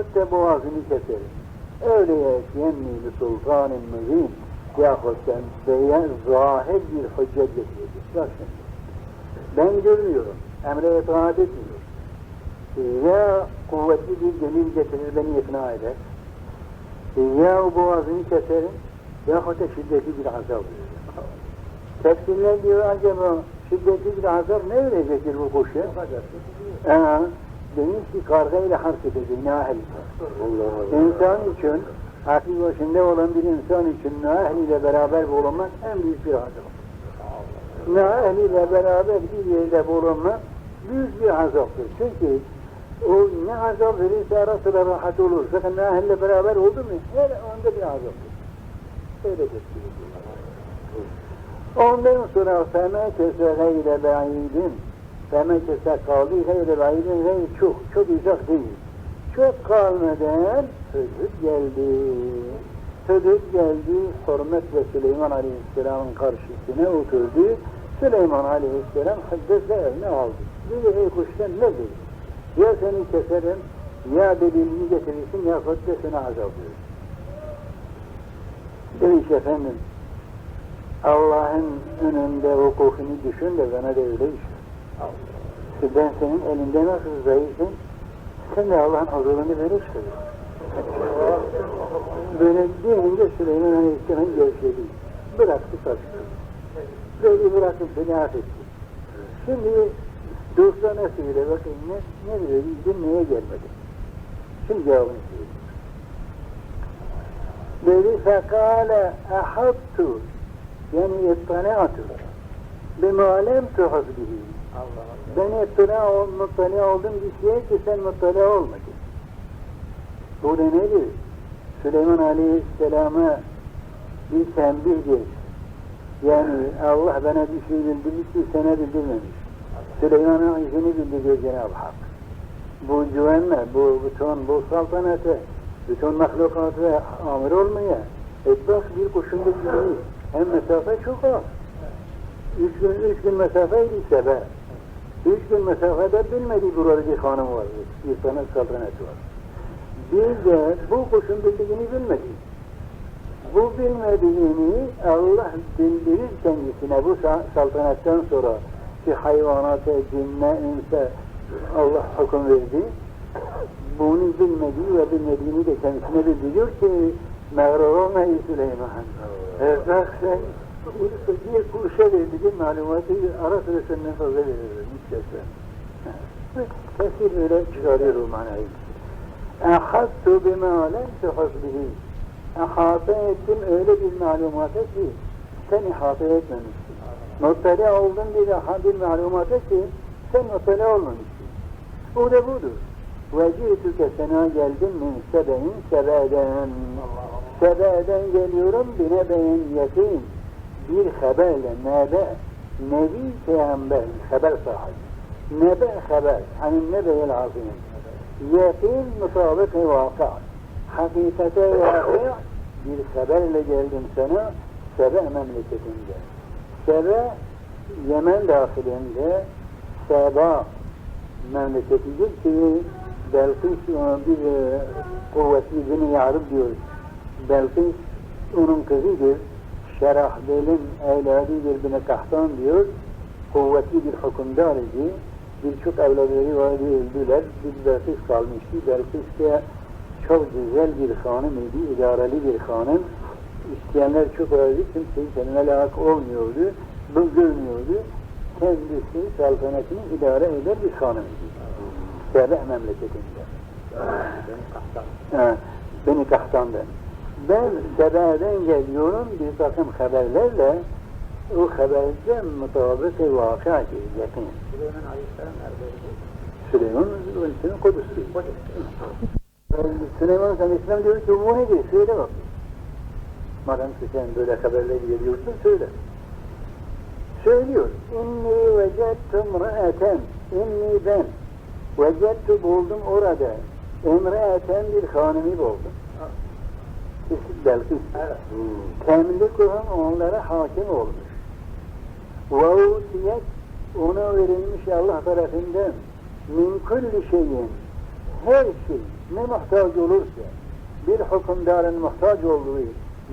yahut da boğazını keserim. Öyle li sultanın müzin yahut da beyan zahir bir hüccet getirecek. Bak şimdi. Ben görmüyorum. Emre itaat etmiyor. Ya kuvvetli bir delil getirir beni ikna eder. Ya boğazını keserim yahut da şiddetli bir azap verir. Tefsirler diyor acaba şiddetli bir azap ne verecektir bu kuşa? Ee, demiş ki kargayla harp edecek nahil. İnsan için, aklı başında olan bir insan için nahil ile beraber bulunmak en büyük bir azap. Nahil ile beraber bir yerde bulunmak büyük bir azaptır. Çünkü o ne azap verirse ara sıra rahat olur. Fakat nahil ile beraber oldu mu her anda bir azaptır. Öyledir. Ondan sonra femekese gayre femekese kaldı gayre ba'idin gayre çok, çok uzak değil. Çok kalmadan Hıdrıt geldi. Hıdrıt geldi, hürmet ve Süleyman Aleyhisselam'ın karşısına oturdu. Süleyman Aleyhisselam Hıdrıt'la eline aldı. Dedi, ey kuştan ne dedi? Ya seni keserim, ya delilini getirirsin, ya da seni azap verir. Efendim, Allah'ın önünde hukukunu düşün de bana da öyle iş. İşte ben senin elinde nasıl zayıfım, sen de Allah'ın huzurunu verirsin. Böyle deyince Süleyman Aleyhisselam gevşedi. Bıraktı kaçtı. Böyle bırakıp beni affetti. Şimdi dostlarına söyle bakayım ne, ne diyor, dinlemeye gelmedi. Şimdi cevabını söyleyeyim. Dedi fekale ahattu yani ittali'atu tuhaz bihi ben ittila ol, muttali oldum bir şeye ki sen muttali olmadın. Bu da nedir? Süleyman Aleyhisselam'a bir tembihdir. Yani Allah bana bir şey bildirmiş ki sana bildirmemiş. Süleyman'ın izini bildiriyor Cenab-ı Hak. Bu güvenme, bu bütün bu saltanata, bütün mahlukatı amir olmaya. E bak bir kuşun bildiği hem mesafe çok az. Üç gün, üç gün mesafeydi sebe. Üç gün mesafede bilmediği burada bir hanım var. Bir tane saltanatı var. Bir de bu kuşun bildiğini bilmedi. Bu bilmediğini Allah bildirir kendisine bu saltanattan sonra ki hayvanata, cinne, inse Allah hüküm verdi. Bunu bilmediği ve bilmediğini de kendisine bildiriyor ki mağrur olma ey Bir kuşa verdiğin malumatı ara sıra senden fazla veririm. İstersen. Tefsir öyle çıkarıyor o manayı. Ehadtu bima lem tuhaz bihi. Ehata ettim öyle bir malumata ki sen ihata etmemişsin. Muttali oldun bir, bir malumata ki sen muttali olmamışsın. O da budur. Vecihtuke sana geldim min sebeyin sebeden. Sebeden geliyorum bine beyin yakin. Bir haberle nebe, nebi peygamber, haber sahibi. Nebe haber, hani nebeyel azim. Yakin mutabık-ı vaka. Hakikate vakı bir haberle geldim sana, Sebe memleketinde. Sebe, Yemen dahilinde, Seba memleketidir ki Belkıs bir e, kuvvetli bini yarıp diyor. Belkıs onun kızıdır. Şerahbel'in evladıdır bine kahtan diyor. Kuvvetli bir hükümdar idi. Birçok evlatları vardı öldüler. Bir Belkıs kalmıştı. Belkıs de çok güzel bir hanım idi. idareli bir hanım. İsteyenler çok vardı. Kimseyi kendine layık olmuyordu. Bu görmüyordu. Kendisi saltanatını idare eder bir hanım idi. Sebe memleketinde. Beni kahtan. Ha, beni kahtandan. Ben Sebe'den geliyorum bir takım haberlerle o haberden mutabık-ı vakıa ki yakın. Süleyman Aleyhisselam neredeydi? Süleyman Aleyhisselam Kudüs'tü. Süleyman Aleyhisselam diyor ki bu nedir? Söyle bak. Madem ki sen böyle haberler geliyorsun söyle. Söylüyor. İnni vecettum ra'eten. İnni ben. Vecettu buldum orada. Emre'eten bir hanımı buldum. Belkıs. Evet. Temlik olan onlara hakim olmuş. Ve utiyet ona verilmiş Allah tarafından min kulli şeyin her şey ne muhtaç olursa bir hükümdarın muhtaç olduğu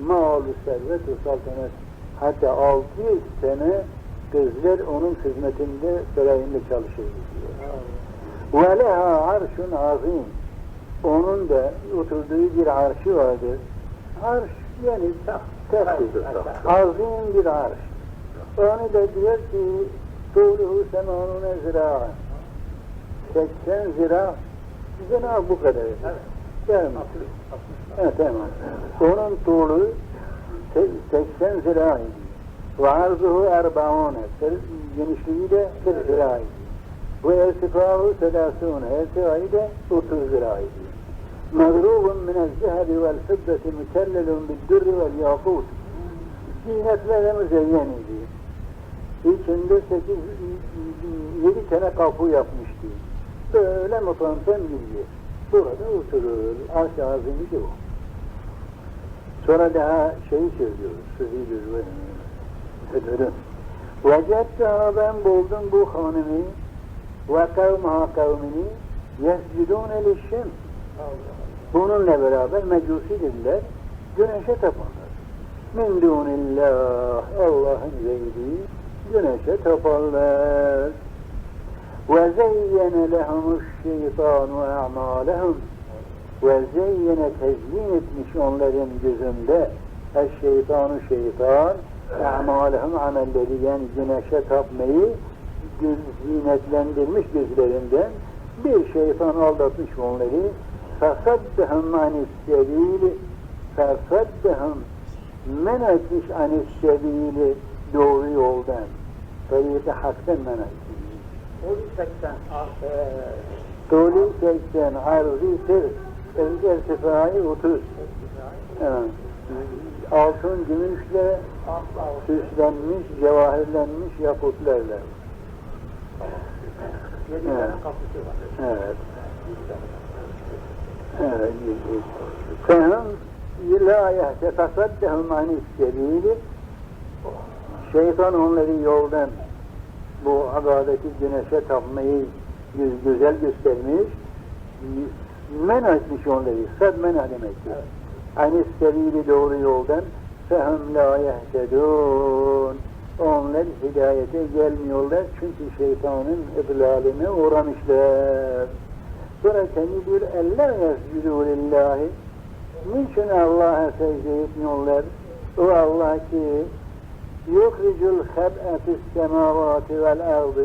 mal, servet ve saltanat hatta 600 sene kızlar onun hizmetinde sarayında çalışır diyor. Ve leha arşun azim. Onun da oturduğu bir arşı vardır. Arş yani tersidir. Azim bir arş. Onu da diyor ki Tuğluhu semanune zira'a. 80 zira Cenab-ı bu kadar. Yani, evet, tamam. Onun tuğlu se- 80 zira. Ve arzuhu erbaune. Genişliği de 40 zira. Bu irtifahu selasune. İrtifayı da 30 zira idi. Vel fiddeti mükellelun bil dürri vel yakut. Zinetlerle müzeyyen idi. İçinde 8 7 tane kapı yapmıştı. Böyle mutanten bir yer. Burada oturur. Arş-ı azimi de o. Sonra daha şeyi söylüyoruz. Sözüdür ve ödürüm. Vecetta ben buldum bu hanımı ve kavmaha kavmini yescudûne lişşems. Bununla beraber mecusi dediler. Güneşe tapanlar. Min dunillah. Allah'ın gayri güneşe tapanlar. Ve zeyyene lehumuş şeytanu a'malehum. Ve zeyyene tezyin etmiş onların gözünde eşşeytanu şeytan a'malehum amelleri yani güneşe tapmayı göz, zinetlendirmiş gözlerinden bir şeytan aldatmış onları fesaddehum anissebil fesaddehum men etmiş anissebil doğru yoldan tarikat haktan men etmiş O 80 artı Tuli 80, arzi 40, irtifai 30. Evet. Altın, gümüşle süslenmiş, cevahirlenmiş yakutlarla. 7 Evet. Evet. Fehum la yehtefasaddehum anis sebili Şeytan onları yoldan bu ibadeti güneşe tapmayı gü- güzel göstermiş men etmiş onları sad men demektir. Anis sebili doğru yoldan fehum la yehtedun onlar hidayete gelmiyorlar çünkü şeytanın idlaline uğramışlar. Sonra diyor eller yescudu lillahi niçin Allah'a secde etmiyorlar? O Allah ki yukricul heb'etis semavati vel ardı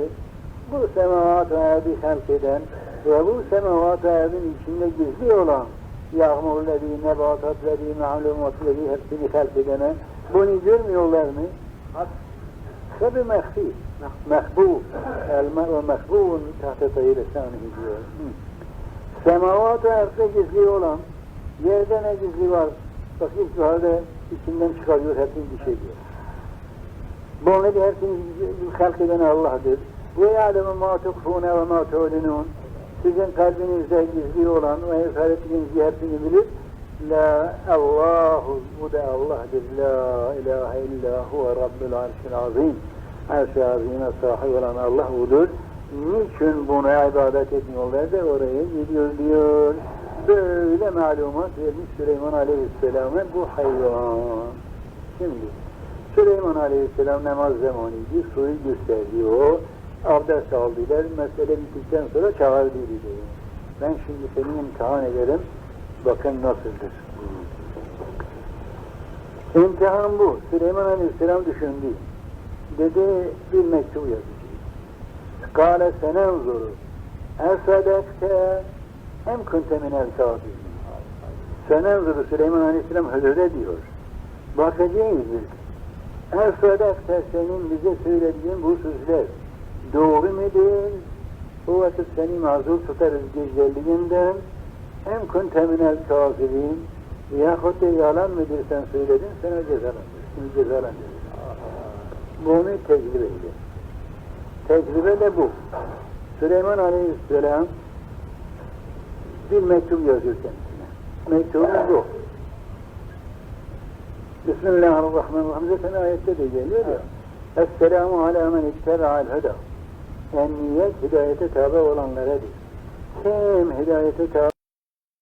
bu semavat ve ardı halk eden ve bu semavat ve ardın içinde gizli olan yağmurları, nebatatları, malumatları hepsini halk edene bunu görmüyorlar mı? Tabi mehfi, mehbub, el-mer'u mehbubun tahta tayyi lisanihi diyor. Hı. Semavat-ı arşta gizli olan, yerde ne gizli var? Bak ilk halde içinden çıkarıyor, hepsini bir şey diyor. Bunları hepsini halk eden Allah'dır. Ve yâlemu mâ tukfûne ve mâ tu'linûn. Sizin kalbinizde gizli olan ve ifaretinizi hepsini bilir. La Allahu, bu da Allah'dır. La ilahe illa huve Rabbul arşil azim. Arş-ı azime sahip olan Allah odur. Niçin buna ibadet etmiyorlar da oraya gidiyor diyor. Böyle malumat vermiş Süleyman Aleyhisselam'a bu hayvan. Şimdi Süleyman Aleyhisselam namaz zamanıydı, suyu gösterdi o. Abdest aldılar, mesele bittikten sonra çağırdı diyor. Ben şimdi seni imtihan ederim, bakın nasıldır. İmtihan bu. Süleyman Aleyhisselam düşündü. Dedi bir mektup yazacak. Kale senenzuru esadekte hem kunte minel kâfirin. Senenzuru Süleyman Aleyhisselam hürrede diyor. Bakacağız biz. Esadekte senin bize söylediğin bu sözler doğru mudur? O vakit seni mazur tutarız güzelliğinden hem kunte minel kâfirin yahut da yalan mıdır sen söyledin sana cezalandırır. Cezalandırır. Bunu tecrübe edin. Tecrübe de bu. Süleyman Aleyhisselam bir mektup yazıyor kendisine. Mektubu bu. Bismillahirrahmanirrahim. Zaten ayette de geliyor ya. Esselamu ala men ittera'al huda. Emniyet hidayete tabi olanlara değil. Kim hidayete tabi